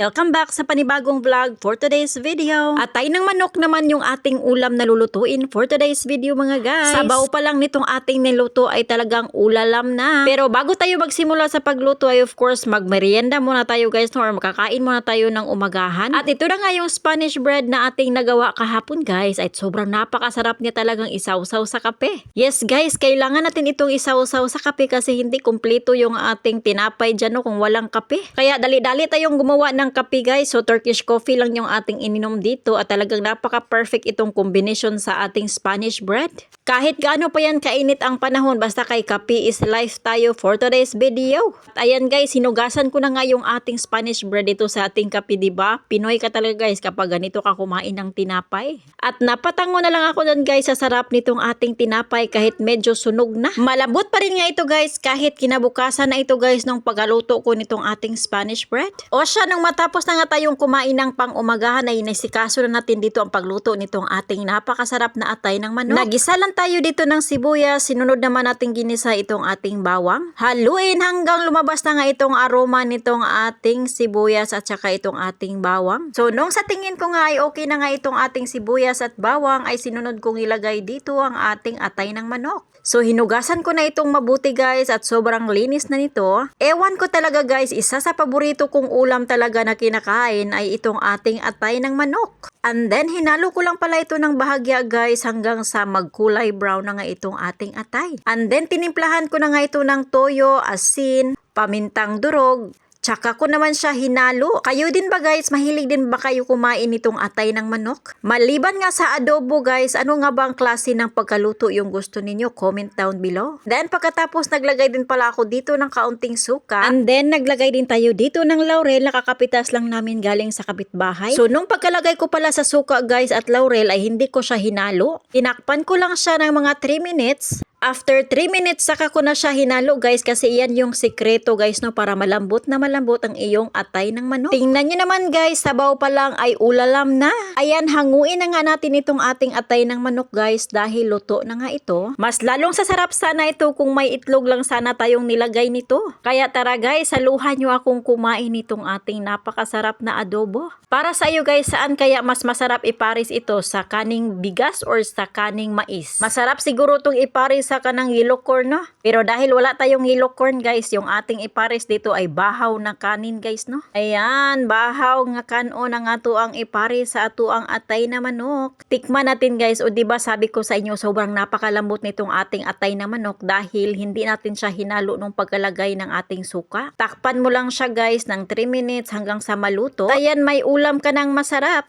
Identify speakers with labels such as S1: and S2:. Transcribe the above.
S1: Welcome back sa panibagong vlog for today's video. At tayo ng manok naman yung ating ulam na lulutuin for today's video mga guys. Sabaw pa lang nitong ating niluto ay talagang ulalam na. Pero bago tayo magsimula sa pagluto ay of course magmerienda muna tayo guys or makakain muna tayo ng umagahan. At ito na nga yung Spanish bread na ating nagawa kahapon guys. Ay sobrang napakasarap niya talagang isawsaw sa kape. Yes guys, kailangan natin itong isawsaw sa kape kasi hindi kumpleto yung ating tinapay dyan no, kung walang kape. Kaya dali-dali tayong gumawa ng kape guys. So Turkish coffee lang yung ating ininom dito at talagang napaka-perfect itong combination sa ating Spanish bread. Kahit gaano pa yan kainit ang panahon, basta kay kape is life tayo for today's video. At ayan guys, hinugasan ko na nga yung ating Spanish bread dito sa ating kape, ba? Pinoy ka talaga guys kapag ganito ka kumain ng tinapay. At napatango na lang ako doon guys sa sarap nitong ating tinapay kahit medyo sunog na. Malambot pa rin nga ito guys kahit kinabukasan na ito guys nung pagkaluto ko nitong ating Spanish bread. O siya, nung matapos na nga tayong kumain ng pang-umagahan ay nasikaso na natin dito ang pagluto nitong ating napakasarap na atay ng manok. Nagisa lang tayo dito ng sibuyas, sinunod naman natin ginisa itong ating bawang. Haluin hanggang lumabas na nga itong aroma nitong ating sibuyas at saka itong ating bawang. So nung sa tingin ko nga ay okay na nga itong ating sibuyas at bawang ay sinunod kong ilagay dito ang ating atay ng manok. So hinugasan ko na itong mabuti guys at sobrang linis na nito. Ewan ko talaga guys, isa sa paborito kong ulam talaga na kinakain ay itong ating atay ng manok. And then hinalo ko lang pala ito ng bahagya guys hanggang sa magkulay brown na nga itong ating atay. And then tinimplahan ko na nga ito ng toyo, asin, pamintang durog, Tsaka ko naman siya hinalo. Kayo din ba guys, mahilig din ba kayo kumain nitong atay ng manok? Maliban nga sa adobo guys, ano nga bang klase ng pagkaluto yung gusto ninyo? Comment down below. Then pagkatapos naglagay din pala ako dito ng kaunting suka. And then naglagay din tayo dito ng laurel na kakapitas lang namin galing sa kapitbahay. So nung pagkalagay ko pala sa suka guys at laurel ay hindi ko siya hinalo. Tinakpan ko lang siya ng mga 3 minutes. After 3 minutes, saka ko na siya hinalo guys kasi yan yung sikreto guys no para malambot na malambot ang iyong atay ng manok. Tingnan nyo naman guys, sabaw pa lang ay ulalam na. Ayan, hanguin na nga natin itong ating atay ng manok guys dahil luto na nga ito. Mas lalong sasarap sana ito kung may itlog lang sana tayong nilagay nito. Kaya tara guys, saluhan nyo akong kumain itong ating napakasarap na adobo. Para sa iyo guys, saan kaya mas masarap iparis ito sa kaning bigas or sa kaning mais? Masarap siguro itong iparis sa kanang yellow corn no? Pero dahil wala tayong yellow corn guys, yung ating iparis dito ay bahaw na kanin guys no? Ayan, bahaw nga kanon na nga to ang iparis sa ato ang atay na manok. Tikman natin guys, o ba sabi ko sa inyo sobrang napakalambot nitong ating atay na manok dahil hindi natin siya hinalo nung pagkalagay ng ating suka. Takpan mo lang siya guys ng 3 minutes hanggang sa maluto. Ayan, may ulam ka ng masarap.